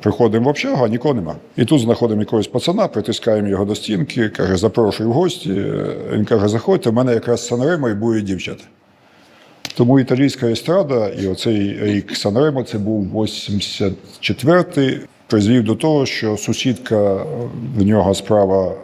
Приходимо в общагу, а нікого нема. І тут знаходимо якогось пацана, притискаємо його до стінки, каже, запрошую в гості. Він каже, заходьте, в мене якраз Санремо і будуть дівчата. Тому італійська естрада, і оцей рік Санремо, це був 84-й, призвів до того, що сусідка в нього справа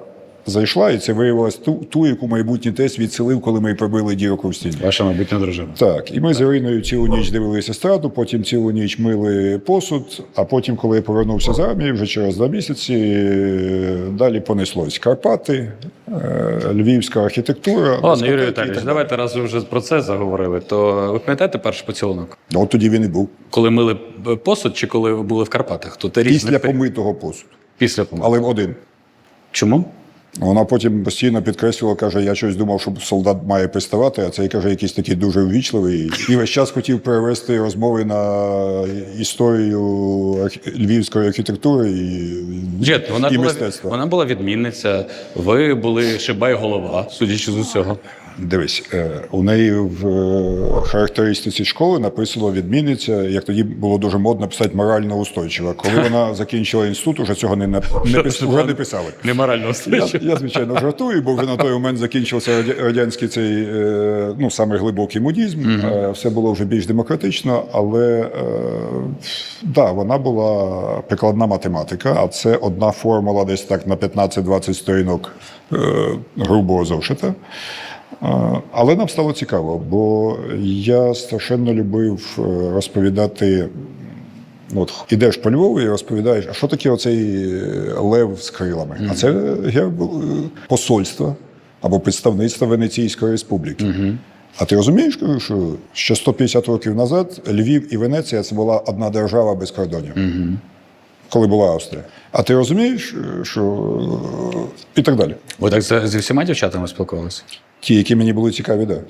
зайшла, і це виявилось ту, ту яку майбутній тесть відселив, коли ми прибили дірку в стіні. Ваша майбутня дружина. Так, і ми з Іриною цілу ніч дивилися естраду, потім цілу ніч мили посуд. А потім, коли я повернувся з армії, вже через два місяці е, далі понеслось Карпати, е, львівська архітектура. Ладно, дискотеки Юрій Віталійович, давайте раз ви вже про це заговорили. То ви пам'ятаєте перший поцілунок? далі. От тоді він і був. Коли мили е, посуд чи коли ви були в Карпатах? То те Після різне помитого посуду. після помилки. Але один. Чому? Вона потім постійно підкреслювала, каже, я щось думав, що солдат має приставати, а цей каже, якийсь такий дуже ввічливий. І весь час хотів перевести розмови на історію львівської архітектури і, Дід, вона і була, мистецтва. вона була відмінниця. Ви були шибай голова, судячи з усього. Дивись, е, у неї в е, характеристиці школи написано відмінниця, як тоді було дуже модно писати морально устойчива. Коли вона закінчила інститут, уже цього не, не, пис- вже не писали. Не морально Я, я звичайно жартую, бо вже на той момент закінчився радянський цей е, ну саме глибокий мудізм. Е, Все було вже більш демократично, але да, вона була прикладна математика, а це одна формула десь так на 15-20 сторінок грубого зошита. Але нам стало цікаво, бо я страшенно любив е, розповідати. Ну, От ідеш по Львову і розповідаєш, а що таке оцей е, лев з крилами? А це герб посольства або представництва Венеційської республіки. А ти розумієш, що ще 150 років назад Львів і Венеція це була одна держава без кордонів, коли була Австрія. А ти розумієш, е, що і так далі. Ви так зі всіма дівчатами спілкувалися? Ті, які мені були цікаві, да.